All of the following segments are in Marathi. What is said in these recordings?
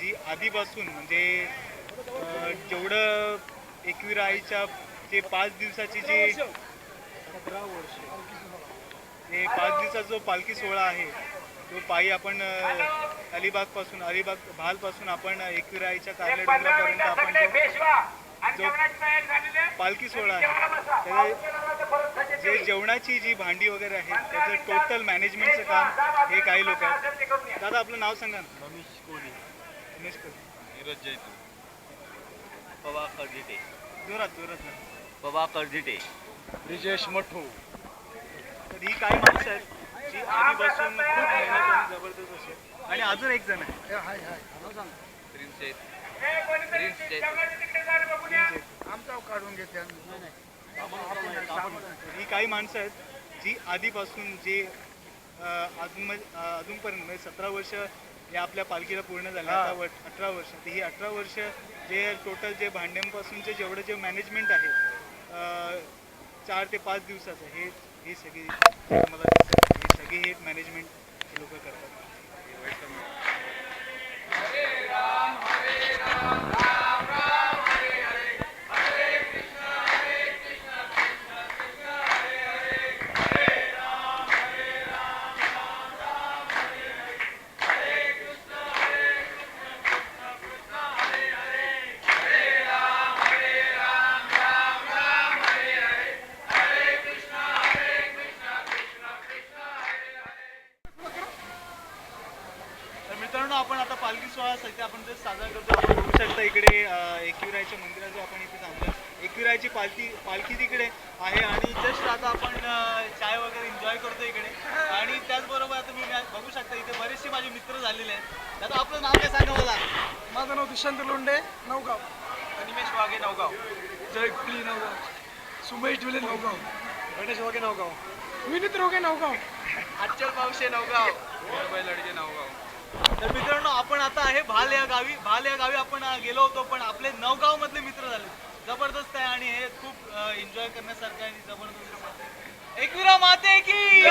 जी आधीपासून म्हणजे जेवढं एकविरा आईच्या जे पाच दिवसाची जी हे पाच दिवसाचा जो पालखी सोहळा आहे तो पायी आपण अं, अलिबागपासून अलिबाग भाल पासून आपण एकविरा आईच्या कारले डोंगरापर्यंत आपण जो जो पालखी सोहळा आहे. त्याचे जे जेवणाची जी भांडी वगैरे आहे त्याचं टोटल मॅनेजमेंटचं काम हे काही लोक आहेत. दादा आपलं नाव सांगा ना. रमेश कोरे. नीरज जैतू पवा कर्जिटे जोरात जोरात ना. पवा कर्जिटे ब्रिजेश मठू. तर ही काही माणसं आहेत? जी आधीपासून खूप मेहनत आणि जबरदस्त असेल आणि अजून एक जण आहे. प्रिन्स जैत प्रिन्स जैत आमचा काढून घेते ही काही माणसं आहेत जी आधीपासून जे अं, अजून अं, अजूनपर्यंत म्हणजे सतरा वर्ष या आपल्या पालखीला पूर्ण झाले. आता वर अठरा वर्ष. तर ही अठरा वर्ष जे टोटल जे भांड्यांपासूनचे जेवढं जे मॅनेजमेंट आहे चार ते पाच दिवसाचं हे हे सगळी मला. हे सगळी हे मॅनेजमेंट लोक करतात. अं, एकविरायच्या मंदिराचं आपण इथे थांबलो एकविरायची पालखी पालखी तिकडे आहे आणि जस्ट आता आपण चाय वगैरे एन्जॉय करतो इकडे. आणि त्याचबरोबर आता मी बघू शकता इथे बरेचसे माझे मित्र झालेले आहेत. आता आपलं नाव काय सांगा मला? माझं नाव दुष्यंत लोंडे नवगाव. अनिमेश वाघे नवगाव. जय प्ली नवगाव. सुमेश डुले नवगाव. गणेश वागे नवगाव. विनीत रोगे नवगाव. अच्चल पावशे नवगाव. लडके नवगाव. तर मित्रांनो आपण आता आहे भाल या गावी. भाल या गावी आपण गेलो होतो पण आपले नवगाव मधले मित्र झाले. जबरदस्त आहे आणि हे खूप एन्जॉय करण्यासारखं आहे आणि जबरदस्त एकविरा माते की!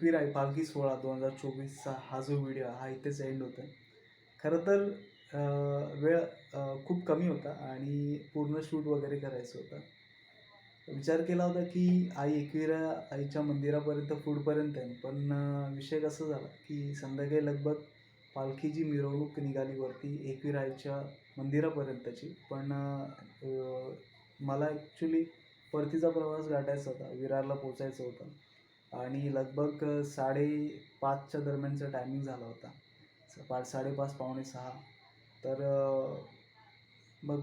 एकवीर आहे पालखी सोहळा दोन हजार चोवीसचा हा जो व्हिडिओ हा इथेच एंड होतो खरं तर वेळ खूप कमी होता आणि पूर्ण शूट वगैरे करायचं होतं. विचार केला होता की आई एकविरा आईच्या मंदिरापर्यंत फूडपर्यंत आहे. पण विषय कसा झाला की संध्याकाळी लगभग पालखीची मिरवणूक निघाली वरती एकवीर आईच्या मंदिरापर्यंतची. पण मला ॲक्च्युली परतीचा प्रवास गाठायचा होता विरारला पोचायचं होतं. आणि लगभग साडेपाचच्या दरम्यानचा टायमिंग झाला होता. स- पाच साडेपाच पावणे सहा. तर मग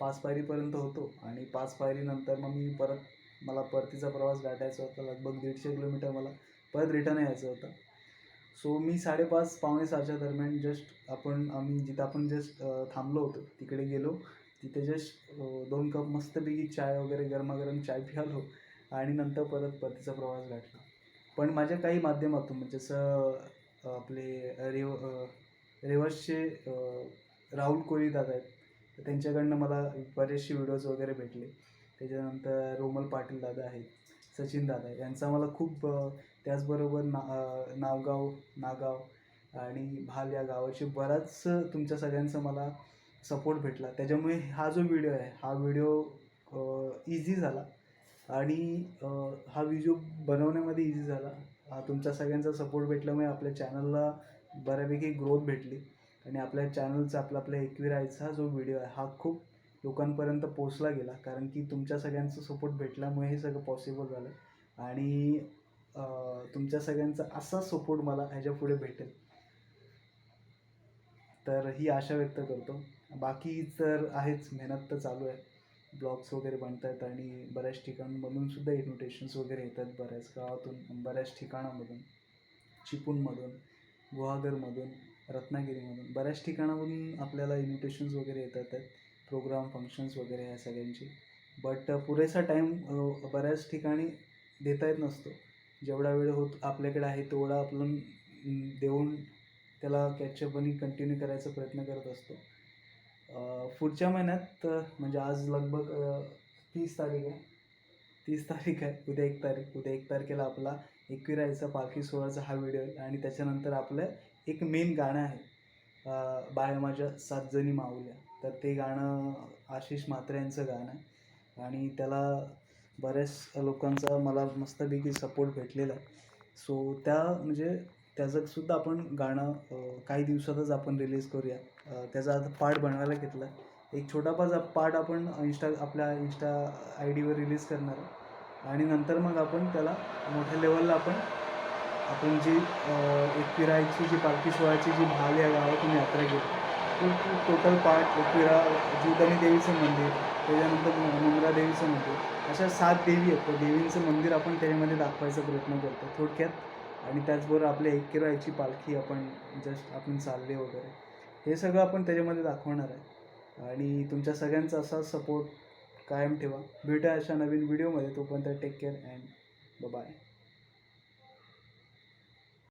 पाच पायरीपर्यंत होतो. आणि पाच पायरीनंतर मग मी परत मला परतीचा प्रवास गाठायचा होता. लगभग दीडशे किलोमीटर मला परत रिटर्न यायचं होतं. सो मी साडेपाच पावणे सहाच्या दरम्यान जस्ट आपण आम्ही जिथं आपण जस्ट थांबलो होतो तिकडे गेलो. तिथे जस्ट दोन कप मस्तपैकी चाय वगैरे गरमागरम चाय प्यालो. आणि नंतर परत परतीचा प्रवास गाठला. पण माझ्या काही माध्यमातून म्हणजे जसं आपले रेव रेवसचे राहुल कोळी दादा आहेत तर त्यांच्याकडनं मला बरेचसे व्हिडिओज वगैरे भेटले. त्याच्यानंतर रोमल पाटील दादा आहेत सचिन दादा यांचा मला खूप त्याचबरोबर ना नावगाव नागाव आणि भाल या गावाचे बराच तुमच्या सगळ्यांचं मला सपोर्ट भेटला. त्याच्यामुळे हा जो व्हिडिओ आहे हा व्हिडिओ इझी झाला. आणि हा व्हिडिओ बनवण्यामध्ये इझी झाला. हा तुमच्या सगळ्यांचा सपोर्ट भेटल्यामुळे आपल्या चॅनलला बऱ्यापैकी ग्रोथ भेटली. आणि आपल्या चॅनलचा आपला आपल्या एकविरायचा जो व्हिडिओ आहे हा खूप लोकांपर्यंत पोचला गेला. कारण की तुमच्या सगळ्यांचा सपोर्ट भेटल्यामुळे हे सगळं पॉसिबल झालं. आणि तुमच्या सगळ्यांचा असा सपोर्ट मला ह्याच्या पुढे भेटेल. तर ही आशा व्यक्त करतो. बाकी तर आहेच मेहनत तर चालू आहे. ब्लॉग्स वगैरे बनत आहेत आणि बऱ्याच ठिकाणमधून सुद्धा इन्व्हिटेशन्स वगैरे येतात बऱ्याच गावातून बऱ्याच ठिकाणामधून. चिपूनमधून गुहागरमधून रत्नागिरीमधून. बऱ्याच ठिकाणामधून आपल्याला इन्व्हिटेशन्स वगैरे येतात आहेत प्रोग्राम फंक्शन्स वगैरे ह्या सगळ्यांची. बट पुरेसा टाईम बऱ्याच ठिकाणी देता येत नसतो. जेवढा वेळ होत आपल्याकडे आहे तेवढा आपण देऊन त्याला कॅचअप आणि कंटिन्यू करायचा प्रयत्न करत असतो. पुढच्या महिन्यात म्हणजे आज लगभग तीस तारीख आहे. तीस तारीख आहे. उद्या एक तारीख. उद्या एक तारखेला आपला एकविरायचा पालखी सोहळाचा हा व्हिडिओ आहे. आणि त्याच्यानंतर आपलं एक मेन गाणं आहे. बाय माझ्या सात जणी माऊल्या. तर ते गाणं आशिष म्हात्रे यांचं गाणं आहे. आणि त्याला बऱ्याच लोकांचा मला मस्तपैकी सपोर्ट भेटलेला आहे. सो त्या म्हणजे त्याचंसुद्धा आपण गाणं काही दिवसातच आपण रिलीज करूया. त्याचा आता पार्ट बनवायला घेतला. एक छोटापाच पार्ट आपण इंस्टा आपल्या इंस्टा आय डीवर रिलीज करणार आणि नंतर मग आपण त्याला मोठ्या लेवलला आपण आपण जी एक फिरायची जी पालखी सोहळ्याची जी भाल या गावातून यात्रा गेली तो टोटल पार्ट एकविरा जीवदानी देवीचं मंदिर त्याच्यानंतर मुंद्रा देवीचं मंदिर अशा सात देवी आहेत. तर देवींचं मंदिर आपण त्याच्यामध्ये दाखवायचा प्रयत्न करतो थोडक्यात. आणि त्याचबरोबर आपल्या एकविराची पालखी आपण जस्ट आपण चालले वगैरे. हे सगळं आपण त्याच्यामध्ये दाखवणार आहे. आणि तुमच्या सगळ्यांचा असा सपोर्ट कायम ठेवा. भेटूया अशा नवीन व्हिडिओमध्ये तोपर्यंत टेक केअर अँड बाय